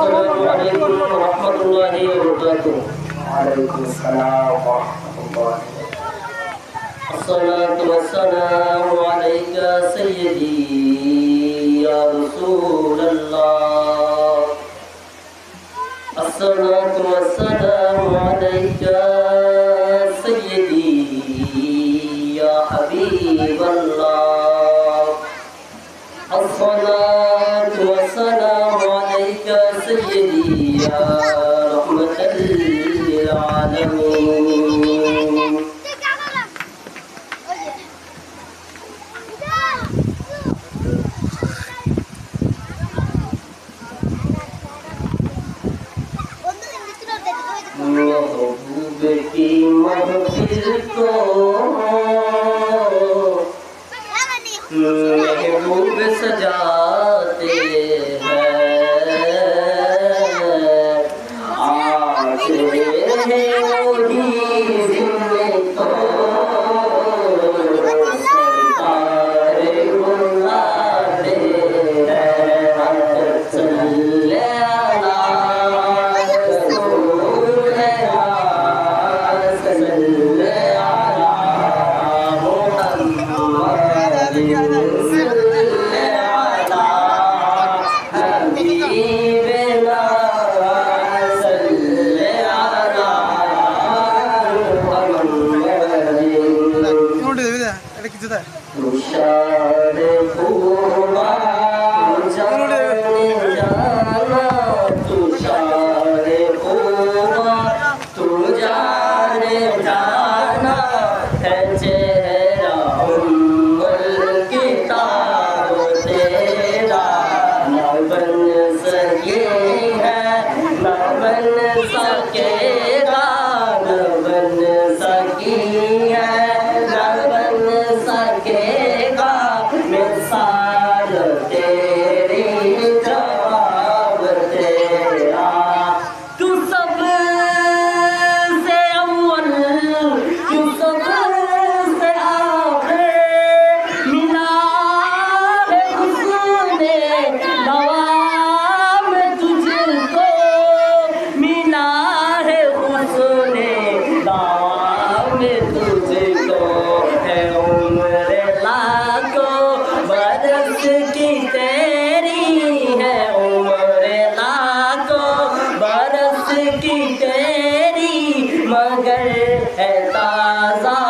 السلام عليكم ورحمة الله وبركاته وعليكم السلام ورحمة الله. الصلاة والسلام عليك سيدي يا رسول الله. الصلاة والسلام عليك سيدي يا حبيب الله. يا رحمة للعالمين محبوب کی محفل کو محبوب سجا आहे की तेरी मगर है ताज़ा।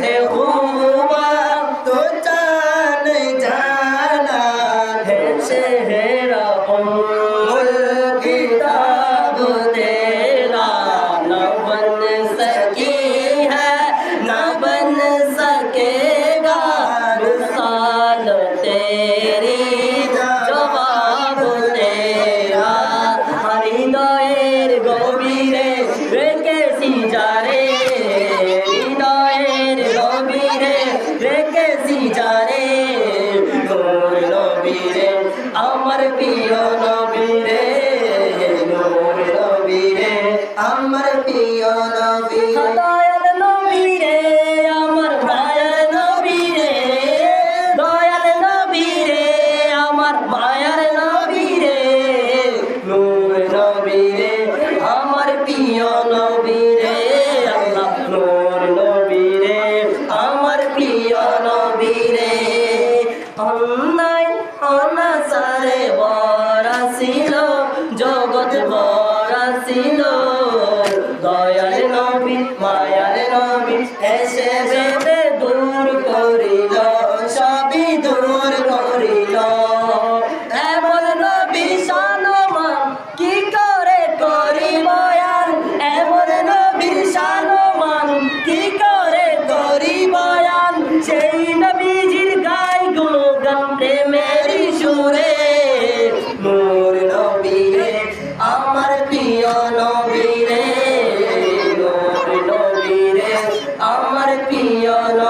Deus. এসে করিল, সবই দূর করিল। এমন নবী সানমান কি করে করি বয়ান এমন নবী সানমান কি করে করি বয়ান সেই নবীজির গাই গুণগান প্রেমের সুরে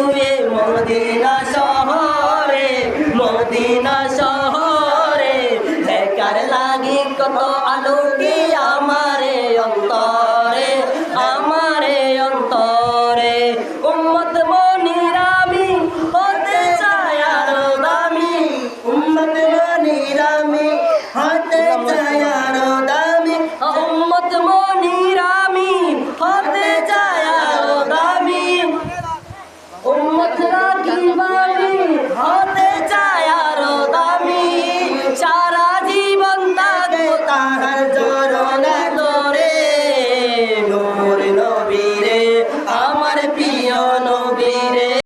শুয়ে মদিনা